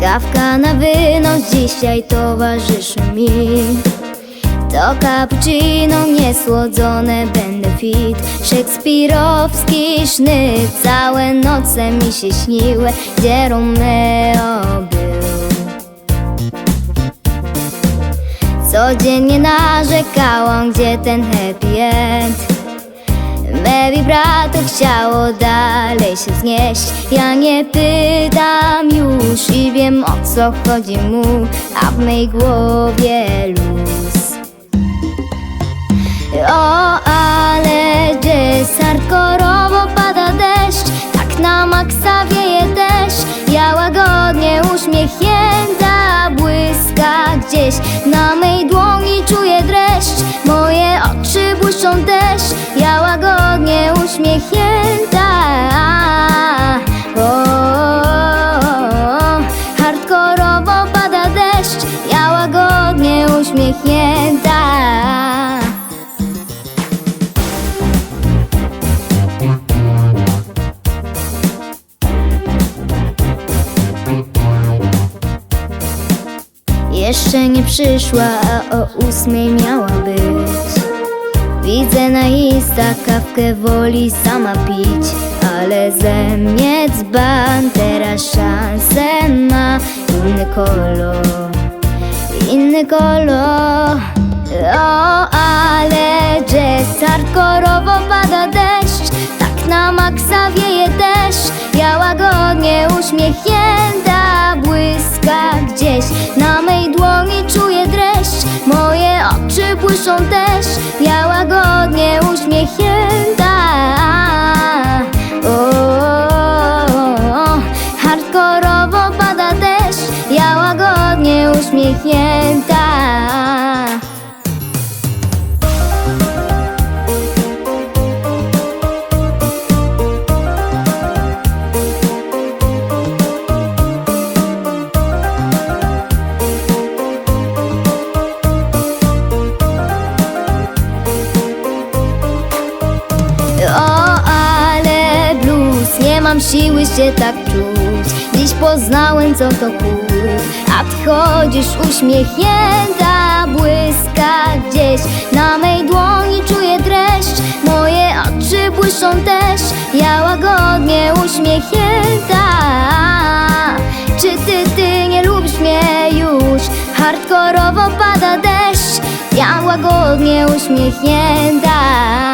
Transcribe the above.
Kawka na wynos dzisiaj towarzyszy mi. To cappuccino niesłodzone będę fit. Szekspirowski sznyt Całe noce mi się śniły. Gdzie Romeo był Codziennie narzekałam Gdzie ten happy end. Me brato chciało dalej się znieść. Ja nie pytam już i wiem o co chodzi mu A w mej głowie luz. O, ale gdzieś hardkorowo pada deszcz Tak na maksa wieje deszcz. Ja łagodnie uśmiechnięta błyska gdzieś Na mej łagodnie uśmiechnięta Jeszcze nie przyszła, a o ósmej miała być. Widzę na Insta kawkę woli sama pić Ale ze mnie dzban, teraz szansę ma Inny kolor, kolor. O, ale jazz hardkorowo pada deszcz Tak na maksa wieje deszcz. Ja łagodnie uśmiechnięta błyska gdzieś. Na mej dłoni czuję dreszcz Moje oczy błyszczą też. Ja łagodnie uśmiechnięta. Hardkorowo pada deszcz Ja łagodnie uśmiechnięta mam siły się tak czuć. Dziś poznałem co to kurt A wchodzisz uśmiechnięta Błyska gdzieś. Na mej dłoni czuję dreszcz Moje oczy błyszczą też. Ja łagodnie uśmiechnięta. Czy ty, ty nie lubisz mnie już? Hardkorowo pada deszcz. Ja łagodnie uśmiechnięta